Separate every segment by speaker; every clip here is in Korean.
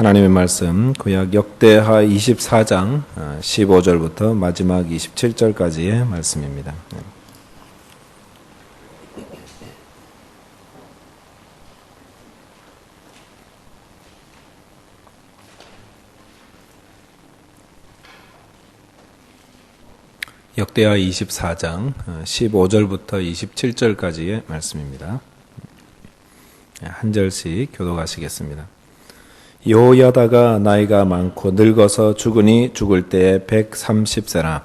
Speaker 1: 하나님의 말씀 구약 역대하 24장 15절부터 마지막 27절까지의 말씀입니다. 역대하 24장 15절부터 27절까지의 말씀입니다. 한 절씩 교도하시겠습니다. 요야다가 나이가 많고 늙어서 죽으니 죽을 때에 130세나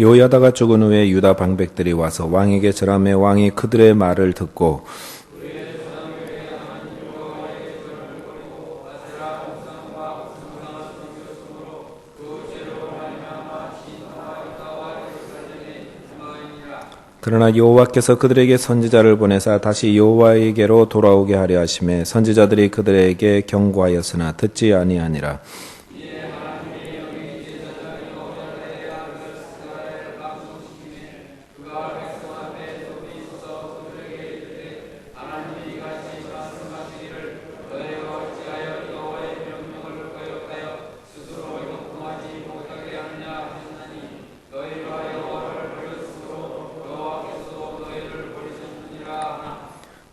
Speaker 1: 요야다가 죽은 후에 유다 방백들이 와서 왕에게 절함해 왕이 그들의 말을 듣고 그러나 여호와께서 그들에게 선지자를 보내사 다시 여호와에게로 돌아오게 하려 하심에 선지자들이 그들에게 경고하였으나 듣지 아니하니라.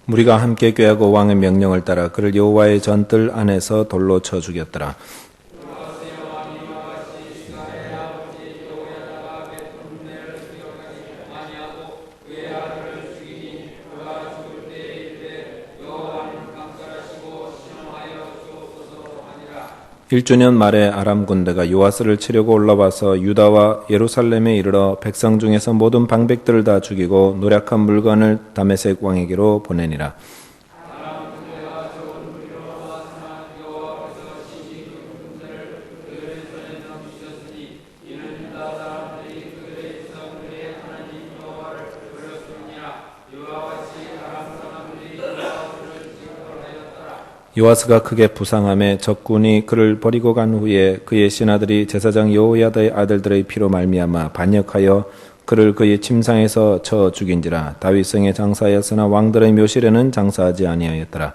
Speaker 1: 무리가 함께 꾀하고 왕의 명령을 따라 그를 여호와의 전뜰 안에서 돌로 쳐 죽였더라. 일주년 말에 아람 군대가 요아스를 치려고 올라와서 유다와 예루살렘에 이르러 백성 중에서 모든 방백들을 다 죽이고 노력한 물건을 다메섹 왕에게로 보내니라. 요아스가 크게 부상함에 적군이 그를 버리고 간 후에 그의 신하들이 제사장 여호야다의 아들들의 피로 말미암아 반역하여 그를 그의 침상에서 쳐 죽인지라 다윗 성에 장사하였으나 왕들의 묘실에는 장사하지 아니하였더라.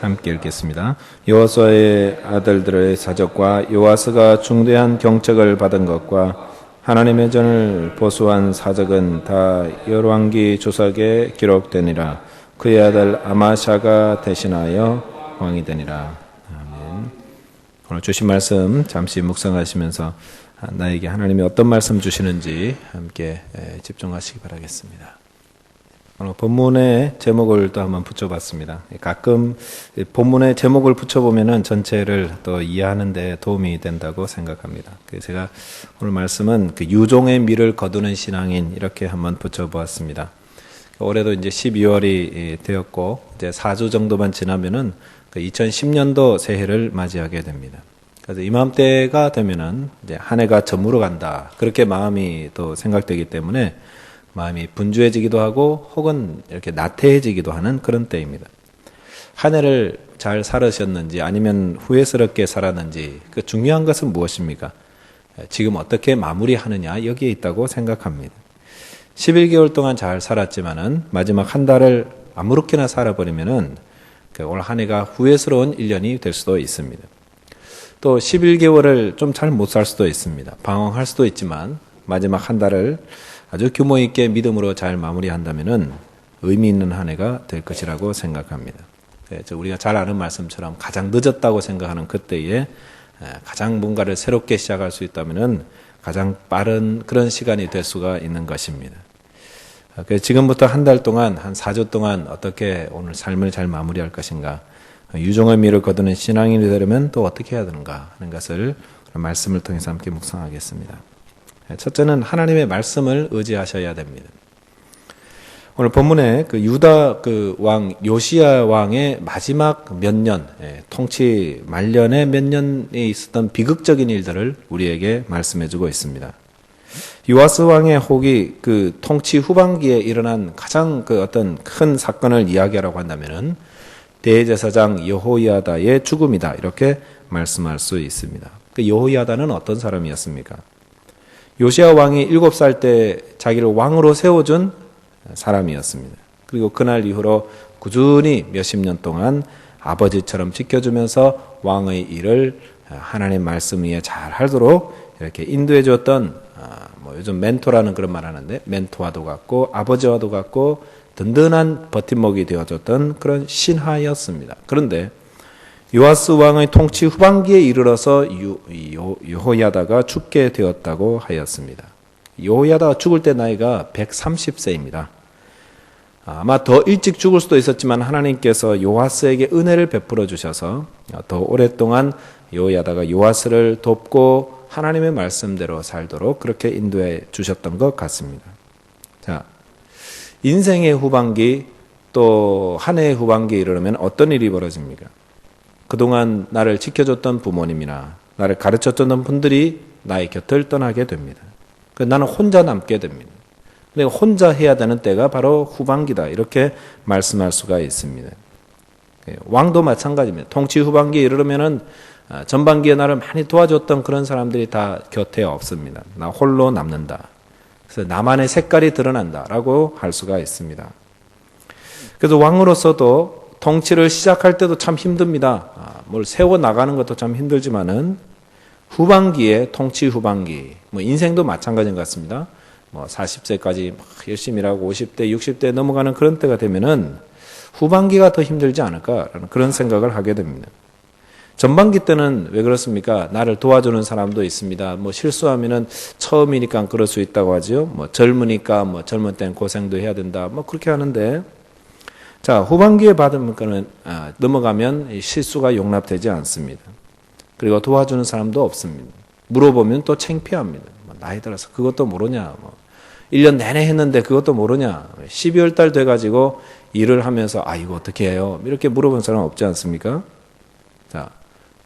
Speaker 1: 함께 읽겠습니다. 요아스의 아들들의 사적과 요아스가 중대한 경책을 받은 것과 하나님의 전을 보수한 사적은 다 열왕기 조석에 기록되니라. 그의 아들 아마샤가 대신하여 왕이 되니라. 아멘. 오늘 주신 말씀 잠시 묵상하시면서 나에게 하나님이 어떤 말씀 주시는지 함께 집중하시기 바라겠습니다. 오늘 본문의 제목을 또 한번 붙여봤습니다. 가끔 본문의 제목을 붙여보면은 전체를 또 이해하는데 도움이 된다고 생각합니다. 그래서 제가 오늘 말씀은 그 유종의 미를 거두는 신앙인 이렇게 한번 붙여보았습니다. 올해도 이제 12월이 되었고 이제 4주 정도만 지나면은 2010년도 그 새해를 맞이하게 됩니다. 그래서 이맘때가 되면은 이제 한 해가 저물어 간다 그렇게 마음이 또 생각되기 때문에 마음이 분주해지기도 하고 혹은 이렇게 나태해지기도 하는 그런 때입니다. 한 해를 잘 살으셨는지 아니면 후회스럽게 살았는지 그 중요한 것은 무엇입니까? 지금 어떻게 마무리하느냐 여기에 있다고 생각합니다. 11개월 동안 잘 살았지만은 마지막 한 달을 아무렇게나 살아버리면은 그 올한 해가 후회스러운 1년이 될 수도 있습니다. 또 11개월을 좀 잘 못 살 수도 있습니다. 방황할 수도 있지만 마지막 한 달을 아주 규모 있게 믿음으로 잘 마무리한다면은 의미 있는 한 해가 될 것이라고 생각합니다. 그래서 우리가 잘 아는 말씀처럼 가장 늦었다고 생각하는 그때에 가장 뭔가를 새롭게 시작할 수 있다면은 가장 빠른 그런 시간이 될 수가 있는 것입니다. 지금부터 한 달 동안, 한 4주 동안 어떻게 오늘 삶을 잘 마무리할 것인가, 유종의 미를 거두는 신앙인이 되려면 또 어떻게 해야 되는가 하는 것을 말씀을 통해서 함께 묵상하겠습니다. 첫째는 하나님의 말씀을 의지하셔야 됩니다. 오늘 본문에 그 유다 그 왕 요시야 왕의 마지막 몇 년, 예, 통치 말년에 몇 년에 있었던 비극적인 일들을 우리에게 말씀해주고 있습니다. 요아스 왕의 혹이 그 통치 후반기에 일어난 가장 그 어떤 큰 사건을 이야기하라고 한다면은 대제사장 여호야다의 죽음이다. 이렇게 말씀할 수 있습니다. 그 여호야다는 어떤 사람이었습니까? 요시아 왕이 7살 때 자기를 왕으로 세워준 사람이었습니다. 그리고 그날 이후로 꾸준히 몇십 년 동안 아버지처럼 지켜주면서 왕의 일을 하나님 말씀 위에 잘 하도록 이렇게 인도해 줬던 아, 뭐 요즘 멘토라는 그런 말 하는데 멘토와도 같고 아버지와도 같고 든든한 버팀목이 되어줬던 그런 신하였습니다. 그런데 요아스 왕의 통치 후반기에 이르러서 요호야다가 죽게 되었다고 하였습니다. 요호야다가 죽을 때 나이가 130세입니다. 아마 더 일찍 죽을 수도 있었지만 하나님께서 요아스에게 은혜를 베풀어 주셔서 더 오랫동안 요야다가 요아스를 돕고 하나님의 말씀대로 살도록 그렇게 인도해 주셨던 것 같습니다. 자, 인생의 후반기 또 한 해의 후반기에 이르면 어떤 일이 벌어집니까? 그동안 나를 지켜줬던 부모님이나 나를 가르쳐줬던 분들이 나의 곁을 떠나게 됩니다. 나는 혼자 남게 됩니다. 내가 혼자 해야 되는 때가 바로 후반기다. 이렇게 말씀할 수가 있습니다. 예, 왕도 마찬가지입니다. 통치 후반기에 이르면은 아, 전반기에 나를 많이 도와줬던 그런 사람들이 다 곁에 없습니다. 나 홀로 남는다. 그래서 나만의 색깔이 드러난다라고 할 수가 있습니다. 그래서 왕으로서도 통치를 시작할 때도 참 힘듭니다. 아, 뭘 세워 나가는 것도 참 힘들지만은 후반기에 통치 후반기, 뭐 인생도 마찬가지인 것 같습니다. 뭐 40세까지 막 열심히 일하고 50대, 60대 넘어가는 그런 때가 되면은 후반기가 더 힘들지 않을까라는 그런 생각을 하게 됩니다. 전반기 때는 왜 그렇습니까? 나를 도와주는 사람도 있습니다. 뭐 실수하면은 처음이니까 그럴 수 있다고 하죠. 뭐 젊으니까 뭐 젊은 땐 고생도 해야 된다. 뭐 그렇게 하는데 자 후반기에 받은 거는 아, 넘어가면 실수가 용납되지 않습니다. 그리고 도와주는 사람도 없습니다. 물어보면 또 창피합니다. 뭐 나이 들어서 그것도 모르냐. 뭐 1년 내내 했는데 그것도 모르냐. 12월 달 돼가지고 일을 하면서 아, 이거 어떻게 해요? 이렇게 물어본 사람 없지 않습니까? 자,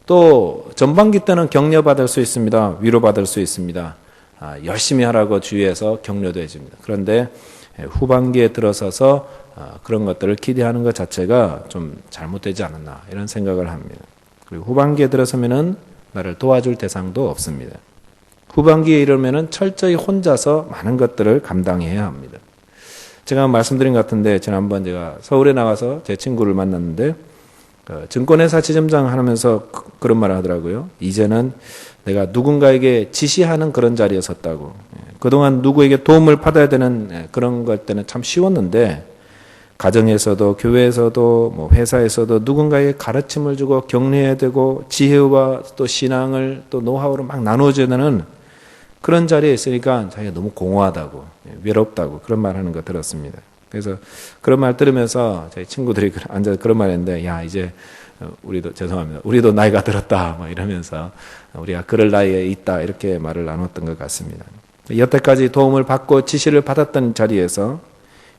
Speaker 1: 또 전반기 때는 격려받을 수 있습니다. 위로받을 수 있습니다. 아, 열심히 하라고 주위에서 격려도 해줍니다. 그런데 후반기에 들어서서 아, 그런 것들을 기대하는 것 자체가 좀 잘못되지 않았나 이런 생각을 합니다. 그리고 후반기에 들어서면은 나를 도와줄 대상도 없습니다. 후반기에 이르면은 철저히 혼자서 많은 것들을 감당해야 합니다. 제가 말씀드린 것 같은데 지난번 제가 서울에 나가서 제 친구를 만났는데 그 증권회사 지점장 하면서 그, 런 말을 하더라고요. 이제는 내가 누군가에게 지시하는 그런 자리에 섰다고. 예, 그동안 누구에게 도움을 받아야 되는 예, 그런 것 때는 참 쉬웠는데 가정에서도 교회에서도 뭐 회사에서도 누군가에게 가르침을 주고 격려해야 되고 지혜와 또 신앙을 또 노하우를 막 나눠줘야 되는 그런 자리에 있으니까 자기가 너무 공허하다고, 외롭다고 그런 말 하는 거 들었습니다. 그래서 그런 말 들으면서 저희 친구들이 앉아서 그런 말 했는데, 야, 이제 우리도, 죄송합니다. 우리도 나이가 들었다. 막 이러면서 우리가 그럴 나이에 있다. 이렇게 말을 나눴던 것 같습니다. 여태까지 도움을 받고 지시를 받았던 자리에서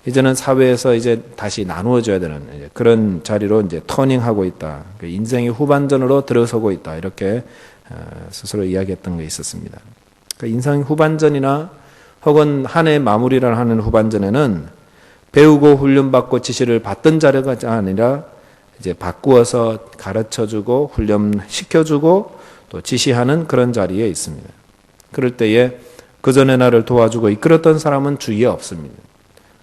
Speaker 1: 이제는 사회에서 이제 다시 나누어져야 되는 그런 자리로 이제 터닝하고 있다. 그 인생의 후반전으로 들어서고 있다. 이렇게 어, 스스로 이야기했던 게 있었습니다. 그 인생 후반전이나 혹은 한 해 마무리를 하는 후반전에는 배우고 훈련받고 지시를 받던 자료가 아니라 이제 바꾸어서 가르쳐주고 훈련시켜주고 또 지시하는 그런 자리에 있습니다. 그럴 때에 그 전에 나를 도와주고 이끌었던 사람은 주위에 없습니다.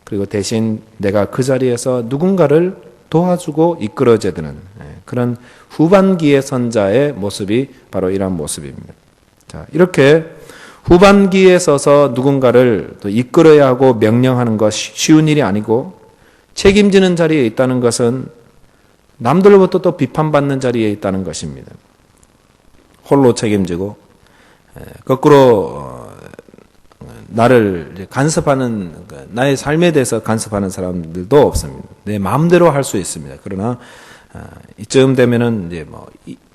Speaker 1: 그리고 대신 내가 그 자리에서 누군가를 도와주고 이끌어줘야 되는 예, 그런 후반기의 선자의 모습이 바로 이러한 모습입니다. 자, 이렇게 후반기에 서서 누군가를 또 이끌어야 하고 명령하는 것 쉬운 일이 아니고 책임지는 자리에 있다는 것은 남들로부터 또 비판받는 자리에 있다는 것입니다. 홀로 책임지고 거꾸로 어, 나를 간섭하는 그 나의 삶에 대해서 간섭하는 사람들도 없습니다. 내 마음대로 할 수 있습니다. 그러나 어, 이쯤 되면은 이제 뭐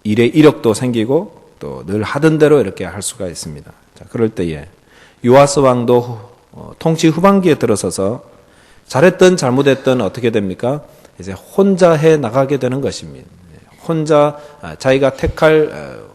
Speaker 1: 일의 이력도 생기고 또 늘 하던 대로 이렇게 할 수가 있습니다. 자, 그럴 때에 요아스 왕도 어, 통치 후반기에 들어서서 잘했던 잘못했던 어떻게 됩니까? 이제 혼자 해 나가게 되는 것입니다. 혼자 아, 자기가 택할 어,